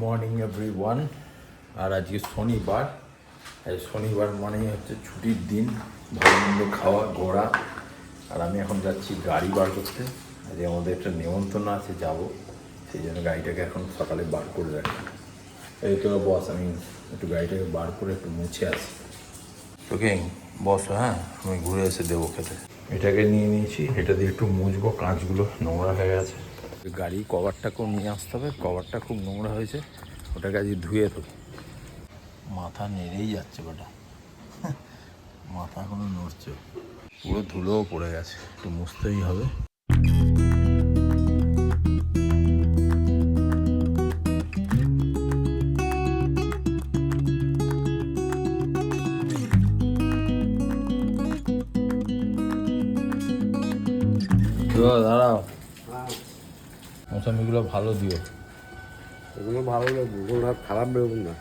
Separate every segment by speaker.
Speaker 1: Morning every one আর আজকে শনিবার। আর শনিবার মানেই হচ্ছে ছুটির দিন। ভালো মন্দ খাওয়া ঘোরা আর আমি এখন যাচ্ছি গাড়ি বার করতে। আজকে আমাদের একটা নেমন্তন্ন আছে, যাব। সেই জন্য গাড়িটাকে এখন সকালে বার করে রাখি। এই তো বস, আমি একটু গাড়িটাকে বার করে একটু মুছে আসি। তোকে বস হ্যাঁ? আমি ঘুরে এসে দেবো খেতে। এটাকে নিয়ে নিয়েছি। এটা দিয়ে একটু মুছবো। কাঁচগুলো নোংরা হয়ে গেছে। গাড়ি কভারটাকেও নিয়ে আসতে হবে, কভারটা খুব নোংরা হয়েছে, ওটাকে আজকে ধুয়ে দেবো মাথা নেড়েই যাচ্ছে বেটা। মাথা এখনও নড়ছে। পুরো ধুলোও পড়ে গেছে, একটু মুছতেই হবে। মৌসামিগুলো ভালো দিও।
Speaker 2: এগুলো ভালো লাগবে ওগুলো আর খারাপ বেরোবে না।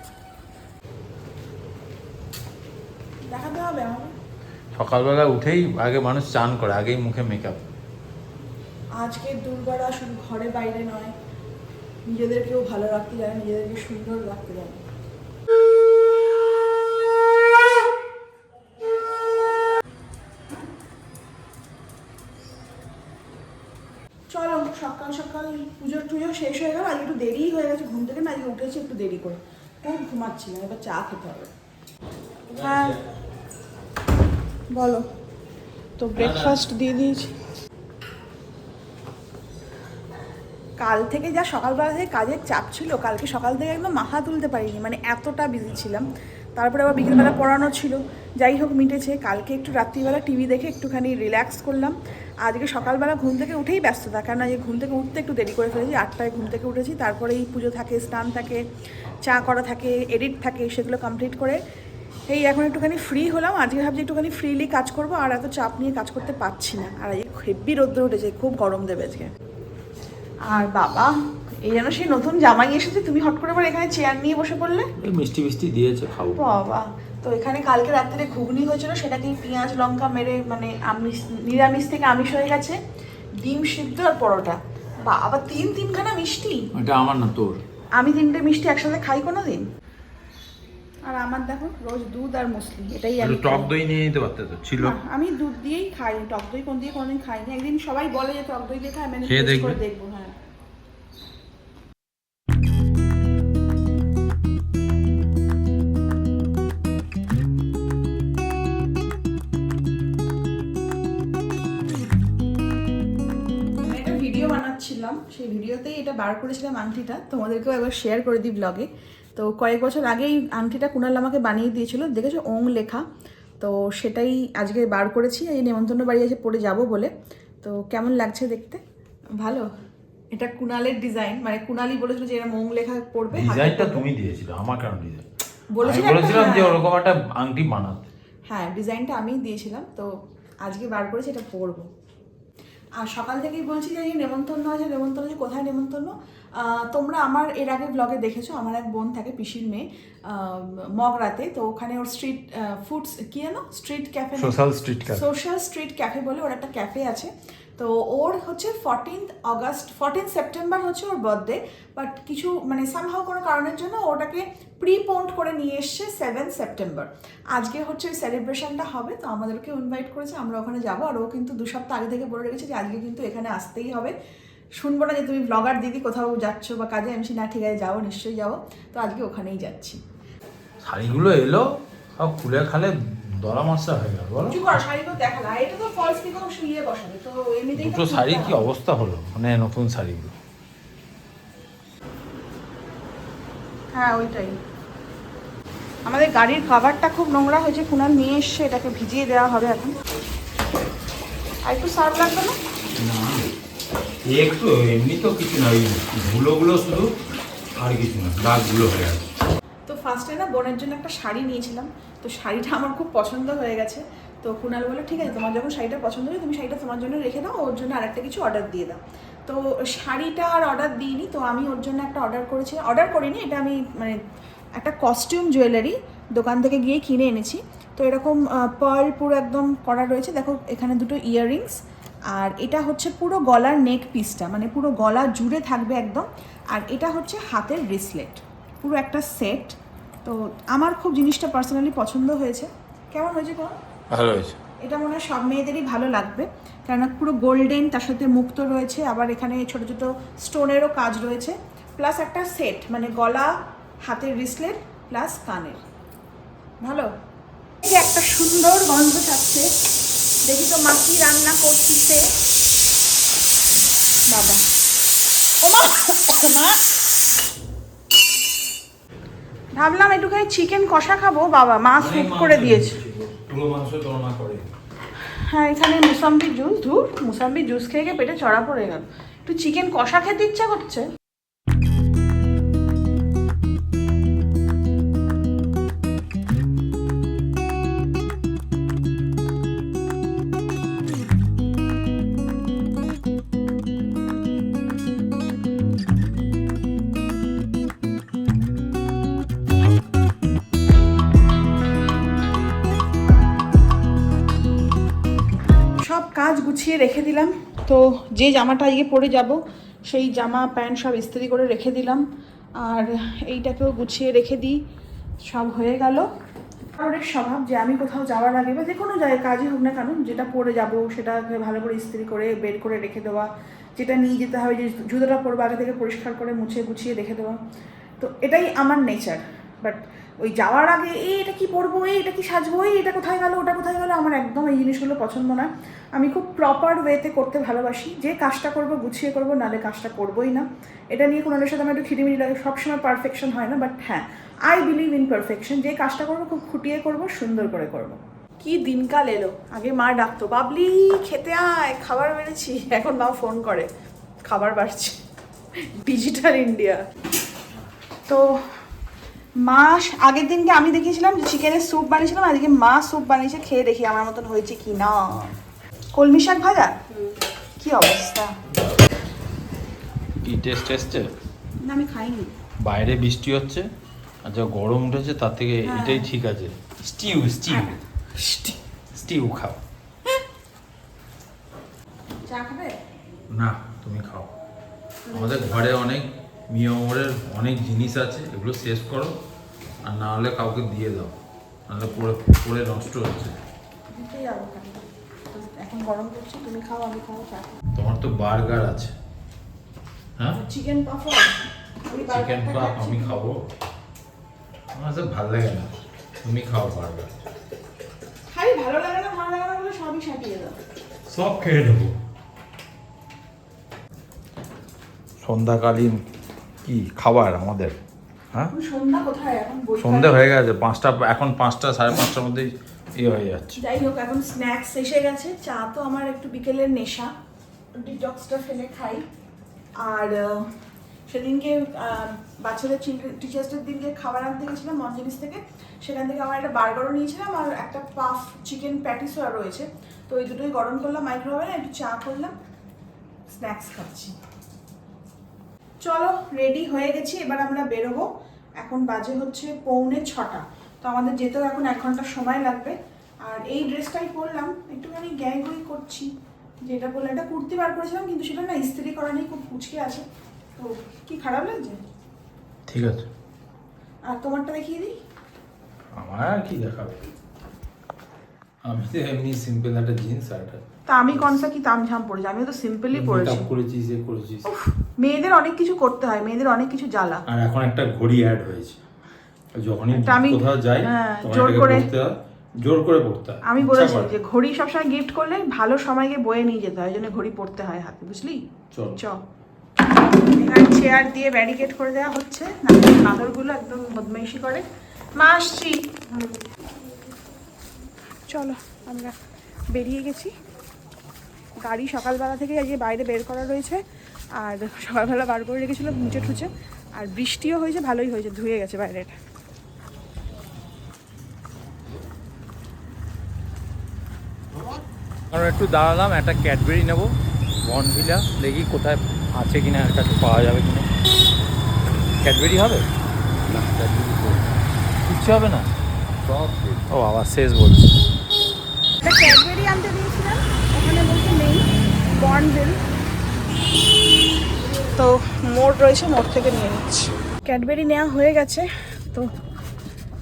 Speaker 1: সকালবেলা উঠেই আগে মানুষ চান করে আগেই মুখে মেকআপ
Speaker 3: আজকে দুর্গারা শুধু ঘরে বাইরে নয় নিজেদেরকেও ভালো রাখতে জানে নিজেদেরকে সুন্দর রাখতে জানে চলো সকাল সকাল পুজো টুজো শেষ হয়ে গেল আজকে একটু দেরিই হয়ে গেছে ঘুম থেকে, না, আজকে উঠেছি একটু দেরি করে। খুব ঘুমাচ্ছিলাম এবার চা খেতে হবে। হ্যাঁ। বলো। তো ব্রেকফাস্ট দিয়ে দিয়েছি। কাল থেকে যা সকালবেলা থেকে কাজের চাপ ছিল, কালকে সকাল থেকে একদম মাথা তুলতে পারিনি মানে এতটা বিজি ছিলাম। তারপরে আবার বিকেলবেলা পড়ানো ছিল। যাই হোক, মিটেছে। কালকে একটু রাত্রিবেলা টিভি দেখে একটুখানি রিল্যাক্স করলাম। আজকে সকালবেলা ঘুম থেকে উঠেই ব্যস্ততা। কারণ আজকে ঘুম থেকে উঠতে একটু দেরি করে ফেলেছি। আটটায় ঘুম থেকে উঠেছি। তারপরে এই পুজো থাকে, স্নান থাকে, চা করা থাকে এডিট থাকে, সেগুলো কমপ্লিট করে এই এখন একটুখানি ফ্রি হলাম। আজকে ভাবছি একটুখানি ফ্রিলি কাজ করব। আর এত চাপ নিয়ে কাজ করতে পারছি না। আর আজকে হেব্বি রোদ্র উঠেছে। খুব গরম দেবে আজকে। আর বাবা এই যেন সেই নতুন জামাই এসেছে তুমি হট করে আবার এখানে চেয়ার নিয়ে বসে পড়লে?
Speaker 1: এই মিষ্টি মিষ্টি দিয়েছে খাব।
Speaker 3: বাবা তো এখানে কালকে রাত্রে ঘুগনি হয়েছিল সেটাকেই পেঁয়াজ লঙ্কা মেরে মানে আমিষ নিরামিষ থেকে আমিষ হয়ে গেছে ডিম সিদ্ধ আর পরোটা। বা আবার তিন তিনখানা মিষ্টি?
Speaker 1: এটা আমার না তোর।
Speaker 3: আমি তিনটে মিষ্টি একসাথে খাই কোনো দিন আর আমার দেখো রোজ দুধ আর মুসলি এটাই আমি
Speaker 1: টক
Speaker 3: খাই।
Speaker 1: দই নিয়ে নিতে পারতে তো ছিল?
Speaker 3: আমি দুধ দিয়েই খাই টক দই কোন দিয়ে কোনোদিন খাইনি। একদিন সবাই বলে যে টক দই দিয়ে খাই আমি
Speaker 1: দেখবে?
Speaker 3: বার করেছিলাম আংটিটা তোমাদেরকেও একবার শেয়ার করে দিই ব্লগে তো কয়েক বছর আগেই আংটিটা কুণাল আমাকে বানিয়ে দিয়েছিল দেখেছ? ওং লেখা। তো সেটাই আজকে বার করেছি এই নেমন্তন্ন বাড়ি এসে পরে যাব বলে। তো কেমন লাগছে দেখতে? ভালো। এটা কুণালের ডিজাইন মানে কুণালি বলেছিল যে এরকম ওং লেখা পড়বে
Speaker 1: ডিজাইনটা তুমি দিয়েছিলে আমার কেন ডিজাইন বলেছিলাম যে
Speaker 3: হ্যাঁ।
Speaker 1: ওরকম একটা আংটি বানাতে।
Speaker 3: হ্যাঁ ডিজাইনটা আমি দিয়েছিলাম তো আজকে বার করেছি এটা পরবো। আর সকাল থেকেই বলছি যে এই নেমন্তন্ন আছে নেমন্তন্ন আছে কোথায় নেমন্তন্ন? তোমরা আমার এর আগে ব্লগে দেখেছ আমার এক বোন থাকে পিসির মেয়ে মগরাতে তো ওখানে ওর স্ট্রিট ফুডস কি জানো? Street cafe
Speaker 1: social street cafe
Speaker 3: social street cafe বলে ওর একটা ক্যাফে আছে। তো ওর হচ্ছে ফর্টিন্থ অগস্ট ফর্টিন সেপ্টেম্বর হচ্ছে ওর বার্থডে বাট কিছু মানে সামহাও কোনো কারণের জন্য ওটাকে প্রিপোন্ড করে নিয়ে এসছে সেভেন সেপ্টেম্বর আজকে হচ্ছে ওই সেলিব্রেশনটা হবে, তো আমাদেরকে ইনভাইট করেছে, আমরা ওখানে যাব, আর ও কিন্তু দু সপ্তাহ আগে থেকে বলে রেখেছে যে আজকে কিন্তু এখানে আসতেই হবে। শুনব না যে তুমি ব্লগার দিদি কোথাও যাচ্ছ বা কাজে? আমি না, ঠিক আছে, যাব, নিশ্চয়ই যাব। তো আজকে ওখানেই যাচ্ছি।
Speaker 1: শাড়িগুলো এলো, সব খুলে খালে দলা মাসা হয়ে গেল বলো।
Speaker 3: কিছু করা শাড়িগুলো দেখালা আর এটা তো ফলস থেকেও শুয়ে বসাবে তো এমনিতেই
Speaker 1: দুটো শাড়ি কি অবস্থা হলো? মানে নতুন শাড়িগুলো।
Speaker 3: হ্যাঁ ওইটাই। আমাদের গাড়ির কভারটা খুব নোংরা হয়েছে কুনাল নিয়ে এসছে এটাকে ভিজিয়ে দেওয়া হবে এখন। আর একটু সার্ফ লাগবে না?
Speaker 1: না একটু এমনি তো কিছু না ওই ধুলোগুলো শুধু আর কিছু না দাগগুলো হয়ে গেছে।
Speaker 3: তো ফার্স্টে না বোনের জন্য একটা শাড়ি নিয়েছিলাম তো শাড়িটা আমার খুব পছন্দ হয়ে গেছে। তো কুনাল বলে ঠিক আছে, তোমার যখন শাড়িটা পছন্দ হবে, তুমি শাড়িটা তোমার জন্য রেখে দাও, ওর জন্য আরেকটা কিছু অর্ডার দিয়ে দাও। তো শাড়িটা আর অর্ডার দিইনি, তো আমি ওর জন্য একটা অর্ডার করেছি। অর্ডার করিনি, এটা আমি মানে একটা কস্টিউম জুয়েলারি দোকান থেকে গিয়ে কিনে এনেছি। তো এরকম পার্ল পুরো একদম করা রয়েছে। দেখো, এখানে দুটো ইয়াররিংস আর এটা হচ্ছে পুরো গলার নেক পিসটা মানে পুরো গলা জুড়ে থাকবে একদম। আর এটা হচ্ছে হাতের ব্রেসলেট পুরো একটা সেট তো আমার খুব জিনিসটা পার্সোনালি পছন্দ হয়েছে। কেমন হয়েছে কোন
Speaker 1: ভালো হয়েছে।
Speaker 3: এটা মনে হয় সব মেয়েদেরই ভালো লাগবে। কেননা পুরো গোল্ডেন তার সাথে মুক্ত রয়েছে আবার এখানে ছোট ছোট স্টোনেরও কাজ রয়েছে প্লাস একটা সেট মানে গলা হাতের রিসলেট প্লাস কানের। ভালো? যে একটা সুন্দর গন্ধ থাকছে দেখি তো মা কি রান্না করছে। বাবা। ওমা মা ভাবলাম একটুখানি চিকেন কষা খাব বাবা মা স্যুপ করে দিয়েছে। হ্যাঁ এখানে মুসাম্বি জুস ধুর মুসাম্বি জুস খেয়ে গিয়ে পেটে চড়া পড়ে গেল। একটু চিকেন কষা খেতে ইচ্ছা করছে। সব কাজ গুছিয়ে রেখে দিলাম। তো যে জামাটা আজকে পরে যাব, সেই জামা, প্যান্ট সব ইস্ত্রি করে রেখে দিলাম। আর এইটাকেও গুছিয়ে রেখে দিই। সব হয়ে গেল। কারোর স্বভাব যে আমি কোথাও যাওয়ার আগে বা যে কোনো জায়গায় কাজই হোক না কেন, যেটা পরে যাব, সেটাকে ভালো করে ইস্ত্রি করে বের করে রেখে দেওয়া, যেটা নিয়ে যেতে হবে, যে জুতোটা পরবো আগে থেকে পরিষ্কার করে মুছে গুছিয়ে রেখে দেওয়া। তো এটাই আমার নেচার বাট ওই যাওয়ার আগে এই এটা কি পরবো? এই এটা কি সাজবো? এই এটা কোথায় গেলো? ওটা কোথায় গেলো? আমার একদম এই জিনিসগুলো পছন্দ না। আমি খুব প্রপার ওয়েতে করতে ভালোবাসি। যে কাজটা করব গুছিয়ে করব নালে কাজটা করবোই না। এটা নিয়ে কোনো সাথে আমার একটু খিটিমিটি লাগে। সবসময় পারফেকশন হয় না বাট হ্যাঁ আই বিলিভ ইন পারফেকশন যে কাজটা করব খুব খুঁটিয়ে করব সুন্দর করে করব। কি দিনকাল এলো? আগে মা ডাকতো বাবলি খেতে আয় খাবার বেড়েছি এখন মা ফোন করে খাবার বাড়ছে। ডিজিটাল ইন্ডিয়া তো মা আগের দিনকে আমি দেখিয়েছিলাম যে চিকেনের স্যুপ বানিয়েছিলাম আজকে মা স্যুপ বানিয়েছে খেয়ে দেখি আমার মতন হয়েছে কি না। কলমি শাক ভাজা? কি অবস্থা?
Speaker 1: কি টেস্ট এসছে?
Speaker 3: না আমি খাইনি।
Speaker 1: বাইরে বৃষ্টি হচ্ছে আর যা গরম উঠেছে তার থেকে এটাই ঠিক আছে। স্টিউ স্টিউ স্টিউ খাও।
Speaker 3: চা খাবে?
Speaker 1: না তুমি খাও। আমাদের ঘরে অনেক মিয়মরের অনেক জিনিস আছে এগুলো শেষ করো আর না হলে কাউকে দিয়ে দাও নাহলে পরে পরে নষ্ট হচ্ছে।
Speaker 3: দিতে যাব কেন? তো এখন গরম করছি তুমি খাও আমি খাও
Speaker 1: তোমার তো বার্গার আছে। হ্যাঁ?
Speaker 3: চিকেন পাফর
Speaker 1: চিকেন পাপ আমি খাব। আমার তো ভালো লাগে না। তুমি খাও বার্গার।
Speaker 3: খাই ভালো লাগে না ভালো লাগে না বলে সবই সাঁটিয়ে দাও।
Speaker 1: সব খেয়ে নেব। সন্ধ্যাকালীন কি খাবার আমাদের? হ্যাঁ?
Speaker 3: সন্ধ্যা কোথায়? এখন বই
Speaker 1: হয়ে গেছে পাঁচটা এখন পাঁচটা সাড়ে পাঁচটার মধ্যেই ইয়ে হয়ে যাচ্ছে।
Speaker 3: যাই হোক এখন স্ন্যাক্স এসে গেছে। চা তো আমার একটু বিকেলের নেশা। ডিটক্সটা ফেলে খাই। আর সেদিনকে বাচ্চাদের টিচার্স ডের দিনকে খাবার আনতে গেছিলাম মঞ্জিনিস থেকে। সেখান থেকে আমার একটা বার্গারও নিয়েছিলাম আর একটা পাফ চিকেন প্যাটিসও রয়েছে। তো ওই দুটোই গরম করলাম মাইক্রোওভেনে একটু চা করলাম স্ন্যাক্স খাচ্ছি। চলো রেডি হয়ে গেছি এবার আমরা বেরোবো। এখন বাজে হচ্ছে পৌনে ছটা। তো আমাদের যেতেও এখন এক ঘণ্টা সময় লাগবে। আর এই ড্রেসটাই পরলাম একটুখানি গ্যাং গুই করছি। যেটা বললাম এটা কুর্তি বার করেছিলাম কিন্তু সেটা না ইস্ত্রি করা নেই খুব কুচকে আছে। তো কি খারাপ লাগছে?
Speaker 1: ঠিক আছে।
Speaker 3: আর তোমারটা দেখিয়ে দিই?
Speaker 1: আমার কি দেখাবে? আমি তো এমনি সিম্পল একটা জিন্স আর
Speaker 3: তা আমি কনসা কি তামঝাম আমিও তো সিম্পলই
Speaker 1: মেকআপ করেছিস এ করেছিস
Speaker 3: উফ, মেয়েদের অনেক কিছু করতে হয় মেয়েদের অনেক কিছু জ্বালা।
Speaker 1: আর এখন একটা ঘড়ি অ্যাড হয়েছে। যখনই কোথাও যাই
Speaker 3: হ্যাঁ, জোর করে-
Speaker 1: জোর করে পড়তে হয়।
Speaker 3: আমি বলেছি যে ঘড়ি সবসময় গিফট করলে ভালো সময়কে বয়ে নিয়ে যেতে হয় জন্য ঘড়ি পড়তে হয় হাতে বুঝলি?
Speaker 1: চল।
Speaker 3: চ। এখানে চেয়ার দিয়ে ব্যারিকেড করে দেওয়া হচ্ছে না কাদরগুলো একদম বদমাইশি করে। মা আসছি। চলো আমরা বেরিয়ে গেছি। গাড়ি সকালবেলা থেকে আজকে বাইরে বের করা রয়েছে আর সকালবেলা বার করে রেখেছিলো মুচে ঠুচে আর বৃষ্টিও হয়েছে ভালোই হয়েছে ধুয়ে গেছে বাইরেটা।
Speaker 1: আমরা একটু দাঁড়ালাম একটা ক্যাডবেরি নেব। বনভিলা দেখি কোথায় আছে কিনা এর কাছে পাওয়া যাবে কিনা। ক্যাডবেরি হবে?
Speaker 2: না ক্যাডবেরি তো
Speaker 1: কিচ্ছু হবে না?
Speaker 2: সব
Speaker 1: ও আবার শেষ বলছি।
Speaker 3: একটা ক্যাডবেরি আনতে দিয়েছিলাম ওখানে বলতে নেই বর্নভিল তো মোড় রয়েছে মোড় থেকে নিয়ে নিচ্ছি। ক্যাডবেরি নেওয়া হয়ে গেছে তো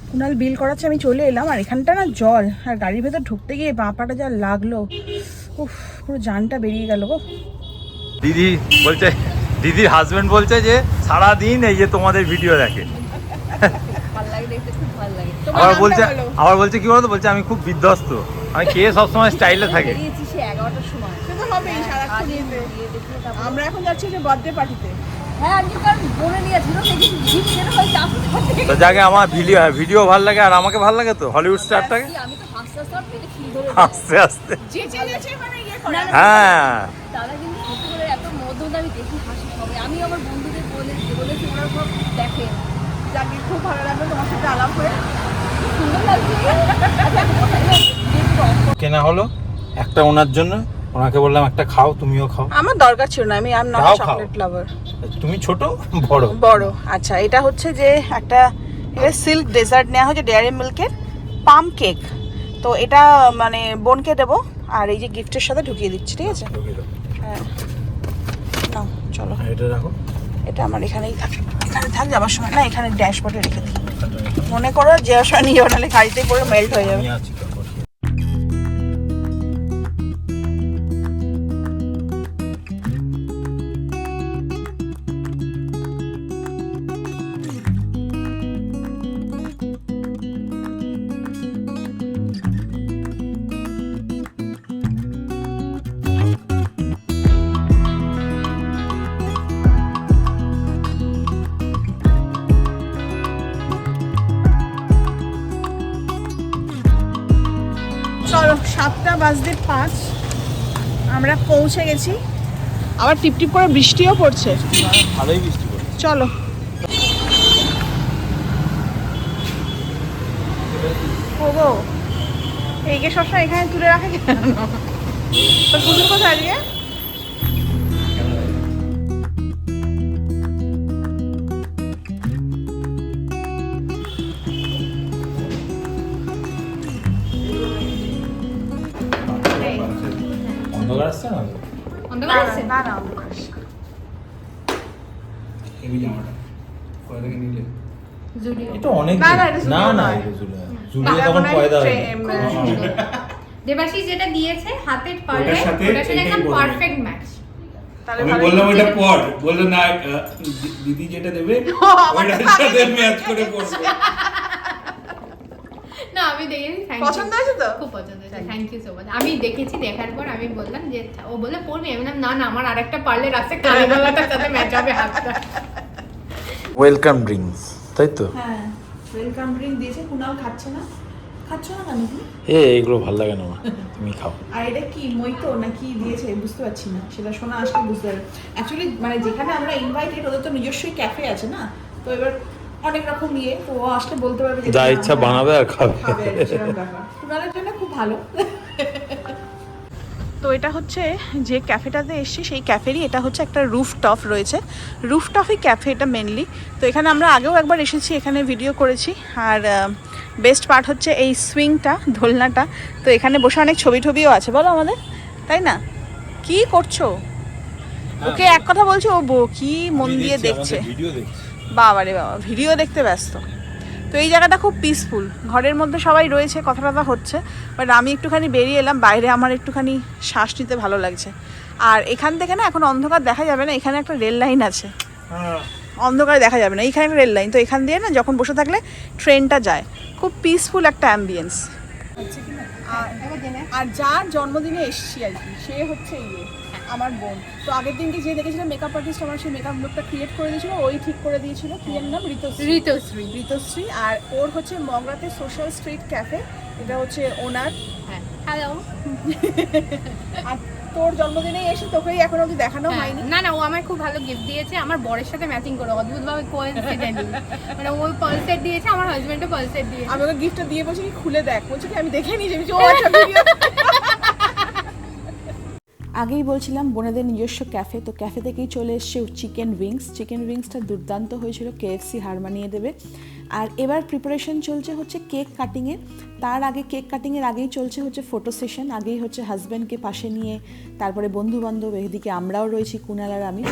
Speaker 3: কুনাল বিল করাচ্ছে আমি চলে এলাম আর এখানটা না জল আর গাড়ির ভেতর ঢুকতে গিয়ে বাঁপাটা যা লাগল উফ পুরো জানটা বেরিয়ে গেল গো।
Speaker 1: দিদি বলছে দিদির হাজবেন্ড বলছে যে সারা দিন এই যে তোমাদের ভিডিও দেখে।
Speaker 4: ভালো লাগে দেখতে খুব ভালো লাগে
Speaker 1: আবার বলছে আবার বলছে কি বলতো? বলছে আমি খুব বিধ্বস্ত। আমি খেয়ে সবসময় স্টাইলে থাকে।
Speaker 3: আমরা এখন যাচ্ছি যে বার্থডে পার্টিতে
Speaker 4: হ্যাঁ
Speaker 1: তো যাকে আমার ভিডিও ভিডিও ভালো লাগে আর আমাকে ভালো লাগে তো? হলিউড স্টারটাকে। আস্তে আস্তে হ্যাঁ।
Speaker 4: আমি আমার বন্ধুদের বলেছি বলেছি ওরা
Speaker 3: যাকে খুব ভালো লাগল তোমার সাথে আলাপ হয়ে।
Speaker 4: সুন্দর লাগছে।
Speaker 1: কেনা হলো? একটা ওনার জন্য। ওনাকে বললাম একটা খাও তুমিও খাও।
Speaker 3: আমার দরকার ছিল না আমি আর নট
Speaker 1: খাও, খাও।
Speaker 3: চকলেট লাভার
Speaker 1: তুমি ছোট বড়।
Speaker 3: বড় আচ্ছা এটা হচ্ছে যে একটা সিল্ক ডেজার্ট নেওয়া হয়েছে ডেয়ারি মিল্কের পাম কেক। তো এটা মানে বোনকে দেবো আর এই যে গিফটের সাথে ঢুকিয়ে দিচ্ছি ঠিক আছে? হ্যাঁ। নাও চলো।
Speaker 1: এটা রাখো।
Speaker 3: এটা আমার এখানেই থাক এখানে থাক যাবার সময় না এখানে ড্যাশবোর্ডে রেখে দিই। মনে করো যে সময় নিয়ে নাহলে গাড়িতে পরে মেল্ট হয়ে যাবে। বাজতে পাঁচ। আমরা পৌঁছে গেছি। আবার টিপটিপ টিপ করে বৃষ্টিও পড়ছে।
Speaker 1: ভালোই বৃষ্টি পড়ে
Speaker 3: চলো। ওগো এইকে সবসময় এখানে তুলে রাখে কেন? তোর পুজোর কোথায় আজকে?
Speaker 1: আসছে না। এটা
Speaker 3: এটা।
Speaker 1: তখন
Speaker 3: হয়
Speaker 5: দেবাশিস যেটা দিয়েছে হাতের পারলে
Speaker 6: ওটার সাথে
Speaker 5: ওটার সাথে
Speaker 6: এটাই
Speaker 5: একদম পারফেক্ট ম্যাচ
Speaker 6: আমি বললাম ওটা পর বলল না দিদি যেটা দেবে ওটার সাথে ম্যাচ করে পড়বে
Speaker 5: না আমি দেখেছি
Speaker 3: পছন্দ হয়েছে তো?
Speaker 5: খুব পছন্দ হয়েছে থ্যাংক ইউ সো মাচ আমি দেখেছি দেখার পর আমি বললাম যে ও বলে পড়বি? আমি বললাম না না আমার আরেকটা পারলে রাস্তে কালো গলাটার সাথে ম্যাচ হবে হাতটা।
Speaker 1: ওয়েলকাম ড্রিঙ্কস তাই তো?
Speaker 3: হ্যাঁ ওয়েলকাম ড্রিঙ্ক দিয়েছে কুনাল খাচ্ছে না? খাচ্ছ না কেন তুমি?
Speaker 1: এ এগুলো ভালো লাগে না আমার তুমি খাও।
Speaker 3: আর এটা কি মইতো না কি দিয়েছে বুঝতে পারছি না সেটা শোনা আসলে বুঝতে পারবে অ্যাকচুয়ালি মানে যেখানে আমরা ইনভাইটেড ওদের তো নিজস্বই ক্যাফে আছে না? তো এবার অনেক রকম ইয়ে তো ও আসলে বলতে পারবে যে
Speaker 1: যা ইচ্ছা
Speaker 3: হ্যাঁ,
Speaker 1: বানাবে আর খাবে
Speaker 3: কুনালের জন্য খুব ভালো। তো এটা হচ্ছে যে ক্যাফেটাতে এসছি সেই ক্যাফেরই এটা হচ্ছে একটা রুফ টপ রয়েছে। রুফ টপই ক্যাফে এটা মেনলি তো এখানে আমরা আগেও একবার এসেছি এখানে ভিডিও করেছি। আর বেস্ট পার্ট হচ্ছে এই সুইংটা দোলনাটা তো এখানে বসে অনেক ছবি টবিও আছে বলো আমাদের। তাই না? কি করছ? ওকে এক কথা বলছো ও বো কি মন দিয়ে দেখছে
Speaker 1: ভিডিও দেখছি।
Speaker 3: বাবা রে বাবা ভিডিও দেখতে ব্যস্ত। তো এই জায়গাটা খুব পিসফুল ঘরের মধ্যে সবাই রয়েছে কথা টথা হচ্ছে বাট আমি একটুখানি বেরিয়ে এলাম বাইরে আমার একটুখানি শ্বাস নিতে ভালো লাগছে। আর এখান থেকে না এখন অন্ধকার দেখা যাবে না এখানে একটা রেল লাইন আছে। অন্ধকারে দেখা যাবে না এইখানে একটা রেল লাইন। তো এখান দিয়ে না যখন বসে থাকলে ট্রেনটা যায়। খুব পিসফুল একটা অ্যাম্বিয়েন্স আর যার জন্মদিনে এসছি আর কি সে হচ্ছে ইয়ে আমার বোন। তো আগের দিনকে যে দেখেছিলাম মেকআপ আর্টিস্ট আমার সেই মেকআপ লুকটা ক্রিয়েট করে দিয়েছিল ওই ঠিক করে দিয়েছিল। কি নাম? ঋতুশ্রী।
Speaker 5: ঋতুশ্রী।
Speaker 3: ঋতুশ্রী। আর ওর হচ্ছে মগরাতে সোশ্যাল স্ট্রিট ক্যাফে এটা হচ্ছে ওনার।
Speaker 5: হ্যাঁ। হ্যালো
Speaker 3: আর তোর জন্মদিনে এসে তোকেই এখন অবধি দেখানো হয়নি।
Speaker 5: না না ও আমায় খুব ভালো গিফট দিয়েছে। আমার বরের সাথে ম্যাচিং করে অদ্ভুত ভাবে কোইন্সিডেন্টলি মানে ও পালসেট দিয়েছে আমার হাজবেন্ডও পালসেট দিয়েছে।
Speaker 3: আমি ওকে গিফটটা দিয়ে কি খুলে দেখ। বলছি কি আমি দেখে নিয়েছি। আমি ও আচ্ছা ভিডিও আগেই বলছিলাম, বোনেদের নিজস্ব ক্যাফে। তো ক্যাফে থেকেই চলে এসছে চিকেন উইংস। চিকেন উইংসটা দুর্দান্ত হয়েছিল কেএফসি হার মানিয়ে দেবে। আর এবার প্রিপারেশন চলছে হচ্ছে কেক কাটিংয়ের তার আগে কেক কাটিংয়ের আগেই চলছে হচ্ছে ফটো সেশন আগেই হচ্ছে হাজব্যান্ডকে পাশে নিয়ে, তারপরে বন্ধু বান্ধব এদিকে আমরাও রয়েছি, কুনাল আর আমি।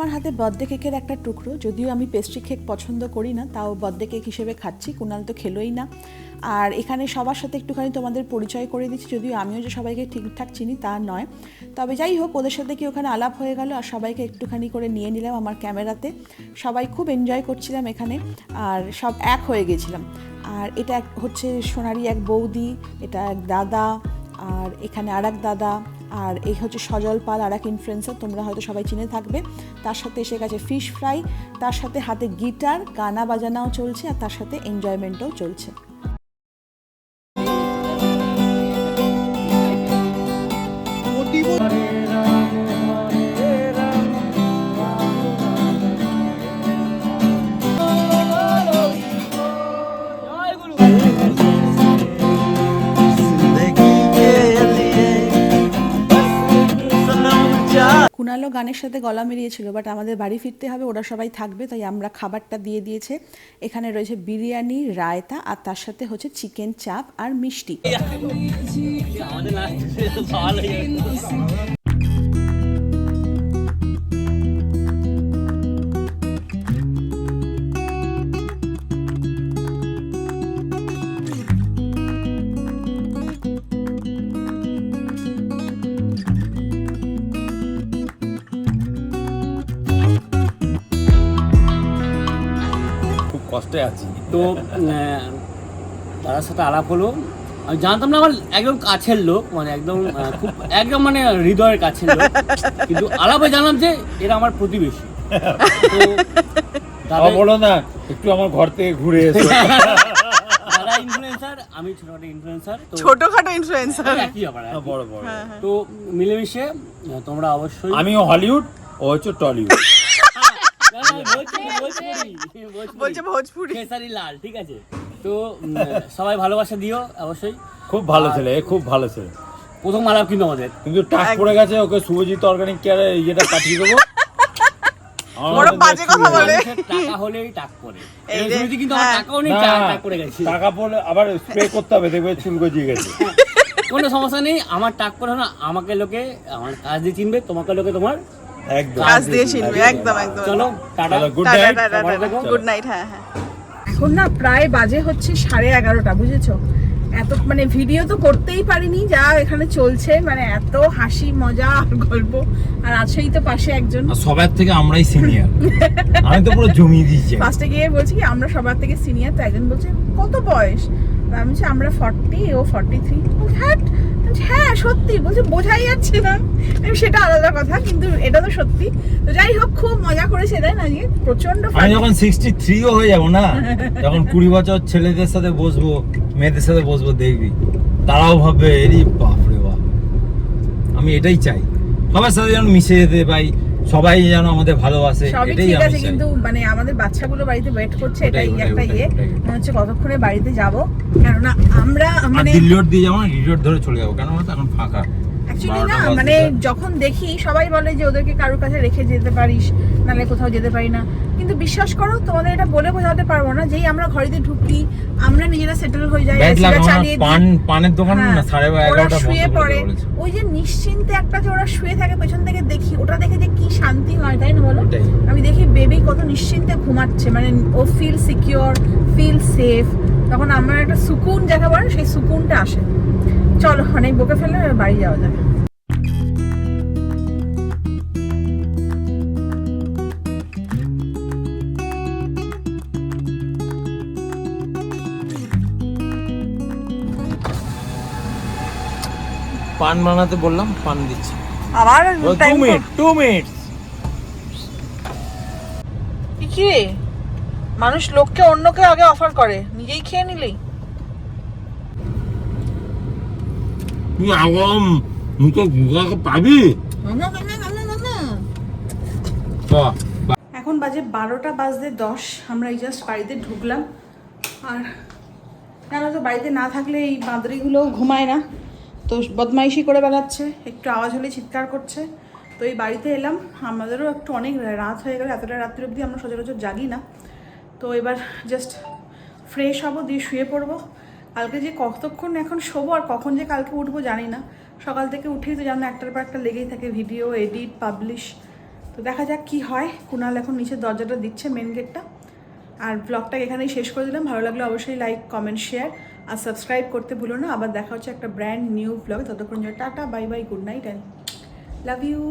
Speaker 3: আমার হাতে বার্থডে কেকের একটা টুকরো। যদিও আমি পেস্ট্রি কেক পছন্দ করি না, তাও বার্থডে কেক হিসেবে খাচ্ছি, কুনাল তো খেলোই না। আর এখানে সবার সাথে একটুখানি তোমাদের পরিচয় করে দিচ্ছি, যদিও আমিও যে সবাইকে ঠিকঠাক চিনি তা নয়। তবে যাই হোক, ওদের সাথে কি ওখানে আলাপ হয়ে গেল, আর সবাইকে একটুখানি করে নিয়ে নিলাম আমার ক্যামেরাতে। সবাই খুব এনজয় করছিলাম এখানে, আর সব এক হয়ে গেছিলাম। আর এটা হচ্ছে সোনারি এক বৌদি, এটা এক দাদা, আর এখানে আর এক দাদা আর এই হচ্ছে সজল পাল আর এক ইনফ্লুয়েন্সার তোমরা হয়তো সবাই চিনে থাকবে। তার সাথে এসে গেছে ফিশ ফ্রাই তার সাথে হাতে গিটার গানা বাজানাও চলছে আর তার সাথে এনজয়মেন্টও চলছে। কুণালও গানের সাথে গলা মিলিয়েছিল বাট আমাদের বাড়ি ফিরতে হবে, ওরা সবাই থাকবে, তাই আমরা খাবারটা দিয়ে দিয়েছে। এখানে রয়েছে বিরিয়ানি, রায়তা, আর তার সাথে হচ্ছে চিকেন চাপ আর মিষ্টি।
Speaker 1: কষ্টে আছি।
Speaker 7: তো দাদার সাথে আলাপ হলো। আমি জানতাম না আমার একদম কাছের লোক মানে একদম খুব একদম মানে হৃদয়ের কাছের লোক। কিন্তু আলাপে জানলাম যে এরা আমার প্রতিবেশী। তো
Speaker 1: বলো না একটু আমার ঘর থেকে ঘুরে এসো।
Speaker 7: দাদা ইনফ্লুয়েন্সার আমি ছোটখাটো ইনফ্লুয়েন্সার তো
Speaker 3: ছোটখাটো ইনফ্লুয়েন্সার
Speaker 7: একই ব্যাপার
Speaker 1: বড় বড়।
Speaker 7: তো মিলেমিশে তোমরা অবশ্যই
Speaker 1: আমিও হলিউড ও হচ্ছে টলিউড
Speaker 7: ভোজপুরি, ভোজপুরি, খেসারি লাল ঠিক আছে? তো সবাই ভালোবাসা দিও অবশ্যই।
Speaker 1: খুব ভালো ছেলে খুব ভালো ছেলে।
Speaker 7: প্রথম আলাপ কিন্তু আমাদের।
Speaker 1: কিন্তু টাক পড়ে গেছে ওকে শুভজিৎ অর্গানিক কেয়ারে ইয়েটা পাঠিয়ে দেবো। হয়
Speaker 7: টাকা হলেই টাক পড়ে। কিন্তু আমার টাকাও নেই টাক পড়ে গেছে।
Speaker 1: টাকা পড়লে আবার স্প্রে করতে হবে দেখবে চুল গজিয়ে গেছে।
Speaker 7: কোনো সমস্যা নেই আমার টাক পড়ে না আমাকে লোকে আমার কাজ দিয়ে চিনবে তোমাকে লোকে তোমার
Speaker 1: একদম।
Speaker 7: কাজ দিয়ে
Speaker 3: চিনবে, একদম, একদম।
Speaker 7: চলো টাটা।
Speaker 1: চলো, good night.
Speaker 7: সবাই দেখো।
Speaker 3: গুড নাইট হ্যাঁ হ্যাঁ। এখন না প্রায় বাজে হচ্ছে সাড়ে এগারোটা বুঝেছ? এত মানে ভিডিও তো করতেই পারিনি যা এখানে চলছে মানে এত হাসি মজা আর গল্প। আর আছেই তো পাশে একজন।
Speaker 1: সবার থেকে আমরাই সিনিয়র আমি তো পুরো জমিয়ে দিচ্ছি
Speaker 3: ফার্স্টে গিয়ে বলছি কি আমরা সবার থেকে সিনিয়র তো একজন বলছে কত বয়স? আমি বলছি আমরা ফর্টি ও ফর্টি থ্রি হ্যাঁ হ্যাঁ সত্যি। বলছে, বোঝাই যাচ্ছে না। সেটা আলাদা কথা, কিন্তু এটা তো সত্যি। তো যাই হোক, খুব মজা করেছে, তাই না আজকে প্রচণ্ড
Speaker 1: আমি যখন সিক্সটি থ্রিও হয়ে যাব না, যখন কুড়ি বছর ছেলেদের সাথে বসবো, মেয়েদের সাথে বসবো, দেখবি। তারাও ভাববে এরই বাপরে বাপ। আমি এটাই চাই। সবার সাথে যেন মিশে যেতে পাই সবাই যেন আমাদের ভালোবাসে এটাই
Speaker 3: ঠিক আছে কিন্তু মানে আমাদের বাচ্চাগুলো বাড়িতে ওয়েট করছে এটাই একটা ইয়ে। মনে হচ্ছে কতক্ষণে বাড়িতে যাব। কেননা আমরা মানে
Speaker 1: দিল্লি রোড দিয়ে যাব না রিডোর ধরে চলে যাব কেন তো এখন ফাঁকা।
Speaker 3: অ্যাকচুয়ালি না মানে যখন দেখি সবাই বলে যে ওদেরকে কারোর কাছে রেখে যেতে পারিস নাহলে কোথাও যেতে পারি না। কিন্তু বিশ্বাস করো তোমাদের এটা বলে বোঝাতে পারব না যেই আমরা ঘরেতে ঢুকি আমরা নিজেরা সেটেল হয়ে যাই চালিয়ে
Speaker 1: পান পানের দোকান
Speaker 3: হ্যাঁ,
Speaker 1: না সাড়ে এগারোটা
Speaker 3: শুয়ে পড়ে। ওই যে নিশ্চিন্তে একটা যে ওরা শুয়ে থাকে পেছন থেকে দেখি ওটা দেখে যে কি শান্তি হয় তাই না বলো? আমি দেখি বেবি কত নিশ্চিন্তে ঘুমাচ্ছে মানে ও ফিল সিকিওর ফিল সেফ তখন আমার একটা সুকুন যাকে বলে সেই সুকুনটা আসে। চলো অনেক বকে ফেলে বাড়ি যাওয়া যাবে
Speaker 1: পান বানাতে বললাম পান দিচ্ছি।
Speaker 3: আমার
Speaker 1: two
Speaker 3: time
Speaker 1: minute two minute
Speaker 3: কি মানুষ লোককে অন্যকে আগে অফার করে। নিজেই খেয়ে নিলেই
Speaker 1: তুই আগম তুই তো গুগাকে পাবি বাহ
Speaker 3: এখন বাজে বারোটা বাজতে দশ আমরা এই জাস্ট বাড়িতে ঢুকলাম। আর জানো তো বাড়িতে না থাকলে এই বাঁদরিগুলোও ঘুমায় না। তো বদমাইশি করে বেড়াচ্ছে, একটু আওয়াজ হলে চিৎকার করছে। তো এই বাড়িতে এলাম, আমাদেরও একটু অনেক রাত হয়ে গেল, এতটা রাত্রি অবধি আমরা সচরাচর জাগি না। তো এবার জাস্ট ফ্রেশ হব, দিয়ে শুয়ে পড়ব। কালকে যে কতক্ষণ এখন শোবো আর কখন যে কালকে উঠবো জানি না। সকাল থেকে উঠেই তো জানো একটার পর একটা লেগেই থাকে ভিডিও এডিট পাবলিশ তো দেখা যাক কি হয়, কুনাল এখন নিচে দরজাটা দিচ্ছে মেন গেটটা আর ব্লগটা এখানেই শেষ করে দিলাম, ভালো লাগলে অবশ্যই লাইক কমেন্ট শেয়ার আর সাবস্ক্রাইব করতে ভুলো না। আবার দেখা হচ্ছে একটা ব্র্যান্ড নিউ ব্লগ ততক্ষণ tata bye bye good night and love you